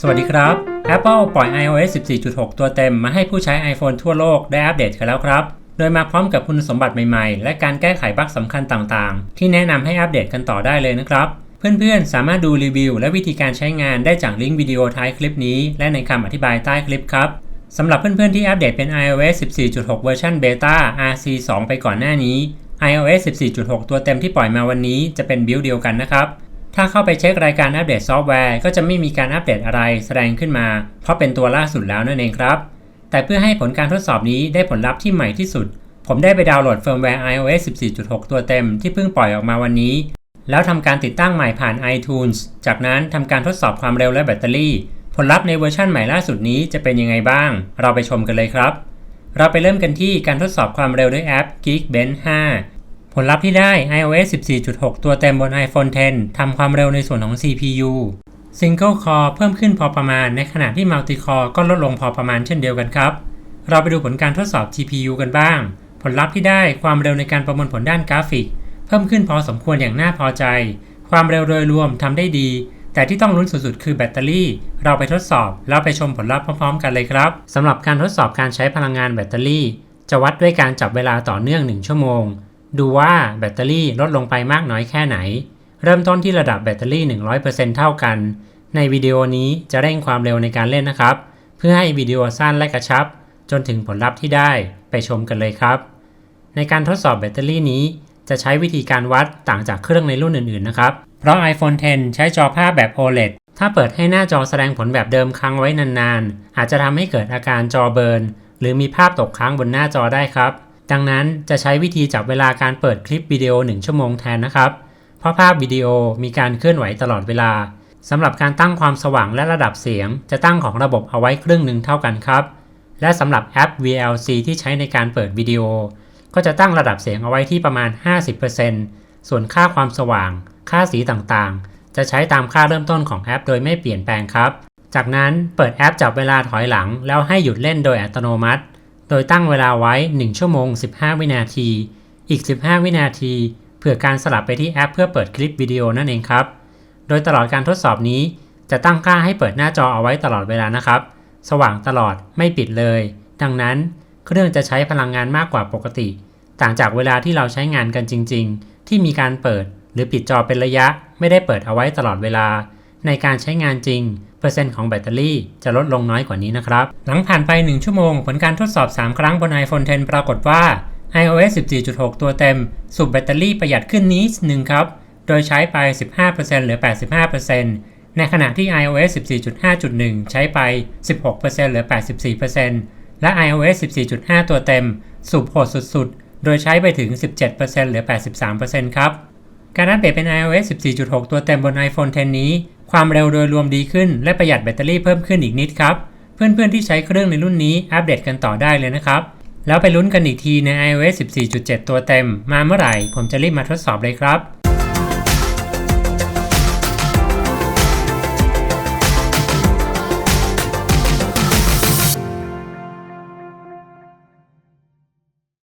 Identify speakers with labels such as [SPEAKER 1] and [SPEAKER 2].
[SPEAKER 1] สวัสดีครับ Apple ปล่อย iOS 14.6 ตัวเต็มมาให้ผู้ใช้ iPhone ทั่วโลกได้อัปเดตกันแล้วครับ โดยมาพร้อมกับคุณสมบัติใหม่ๆ และการแก้ไขบั๊กสำคัญต่างๆ ที่แนะนำให้อัปเดตกันต่อได้เลยนะครับ เพื่อนๆ สามารถดูรีวิวและวิธีการใช้งานได้จากลิงก์วิดีโอท้ายคลิปนี้ และในคำอธิบายใต้คลิปครับสำหรับเพื่อนๆ ที่อัปเดตเป็น iOS 14.6 เวอร์ชันเบต้า RC2 ไปก่อนหน้านี้ iOS 14.6 ตัวเต็มที่ปล่อยมาวันนี้จะเป็นบิลดเดียวกันนะครับ ถ้าเข้าไปเช็ครายการอัปเดตซอฟต์แวร์ก็จะไม่มีการอัปเดตอะไรแสดงขึ้นมา เพราะเป็นตัวล่าสุดแล้วนั่นเองครับ แต่เพื่อให้ผลการทดสอบนี้ได้ผลลัพธ์ที่ใหม่ที่สุด ผมได้ไปดาวน์โหลดเฟิร์มแวร์ iOS 14.6 ตัวเต็มที่เพิ่งปล่อยออกมาวันนี้ แล้วทำการติดตั้งใหม่ผ่าน iTunes จากนั้นทำการทดสอบความเร็วและแบตเตอรี่ ผลลัพธ์ในเวอร์ชันใหม่ล่าสุดนี้จะเป็นยังไงบ้าง เราไปชมกันเลยครับ เราไปเริ่มกันที่การทดสอบความเร็วด้วยแอป Geekbench 5 ผลลัพธ์ที่ได้ iOS 14.6 ตัวเต็มบน iPhone 10 ทำความเร็วในส่วนของ CPU Single Core เพิ่มขึ้นพอประมาณ ในขณะที่ Multi Core ก็ลดลงพอประมาณเช่นเดียวกันครับ เราไปดูผลการทดสอบ GPU กันบ้าง ผลลัพธ์ที่ได้ความเร็วในการประมวลผลด้านกราฟิก เพิ่มขึ้นพอสมควรอย่างน่าพอใจ ความเร็วโดยรวมทำได้ดี แต่ที่ต้องลุ้นสุดๆ คือแบตเตอรี่ เราไปทดสอบแล้วไปชมผลลัพธ์พร้อมๆ กันเลยครับสำหรับการทดสอบการใช้พลังงานแบตเตอรี่ จะวัดด้วยการจับเวลาต่อเนื่อง 1 ชั่วโมง ดูว่าแบตเตอรี่ลดลงไปมากน้อยแค่ไหน เริ่มต้นที่ระดับแบตเตอรี่ 100%เท่ากัน ในวิดีโอนี้จะเร่งความเร็วในการเล่นนะครับ เพื่อให้วิดีโอสั้นและกระชับ จนถึงผลลัพธ์ที่ได้ไปชมกันเลยครับ ในการทดสอบแบตเตอรี่นี้ จะใช้วิธีการวัดต่างจากเครื่องในรุ่นอื่นๆนะครับ เพราะ iPhone 10 ใช้จอภาพแบบ OLED ถ้าเปิดให้หน้าจอแสดงผลแบบเดิมค้างไว้นานๆ อาจจะทำให้เกิดอาการจอเบิร์นหรือมีภาพตกค้างบนหน้าจอได้ครับ ดังนั้นจะใช้วิธีจับเวลาการเปิดคลิปวิดีโอ 1 ชั่วโมงแทนนะครับ เพราะภาพวิดีโอมีการเคลื่อนไหวตลอดเวลาสำหรับการตั้งความสว่างและระดับเสียง จะตั้งของระบบเอาไว้ครึ่งหนึ่งเท่ากันครับ และสำหรับแอป VLC ที่ใช้ในการเปิดวิดีโอ ก็จะตั้งระดับเสียงเอาไว้ที่ประมาณ 50%ส่วนค่าความสว่าง ค่าสีต่างๆ จะใช้ตามค่าเริ่มต้นของแอป โดยไม่เปลี่ยนแปลงครับ จากนั้นเปิดแอปจับเวลาถอยหลัง แล้วให้หยุดเล่นโดยอัตโนมัติ โดยตั้งเวลาไว้ 1 ชั่วโมง 15 วินาที อีก 15 วินาที เพื่อการสลับไปที่แอปเพื่อเปิดคลิปวิดีโอนั่นเองครับ โดยตลอดการทดสอบนี้ จะตั้งค่าให้เปิดหน้าจอเอาไว้ตลอดเวลานะครับ สว่างตลอดไม่ปิดเลย ดังนั้นเครื่องจะใช้พลังงานมากกว่าปกติ ต่างจากเวลาที่เราใช้งานกันจริง ๆ ที่มีการเปิดหรือปิดจอเป็นระยะ ไม่ได้เปิดเอาไว้ตลอดเวลา ในการใช้งานจริง เปอร์เซ็นต์ของแบตเตอรี่จะลดลงน้อยกว่านี้นะครับ หลังผ่านไป 1 ชั่วโมง ผลการทดสอบ 3 ครั้งบน iPhone 10 ปรากฏว่า iOS 14.6 ตัวเต็ม สูบแบตเตอรี่ประหยัดขึ้นนิดนึงครับ โดยใช้ไป 15%เหลือ 85%ในขณะที่ iOS 14.5.1 ใช้ไป 16%เหลือ 84%และ iOS 14.5 ตัวเต็ม สูบโหดสุดๆ โดยใช้ไปถึง 17%เหลือ 83%ครับ การอัปเดตเป็น iOS 14.6 ตัวเต็มบน iPhone 10 นี้ ความเร็วโดยรวมดีขึ้น และประหยัดแบตเตอรี่เพิ่มขึ้นอีกนิดครับ เพื่อนๆที่ใช้เครื่องในรุ่นนี้อัปเดตกันต่อได้เลยนะครับ แล้วไปลุ้นกันอีกทีใน iOS 14.7 ตัวเต็ม มาเมื่อไหร่ ผมจะรีบมาทดสอบเลยครับ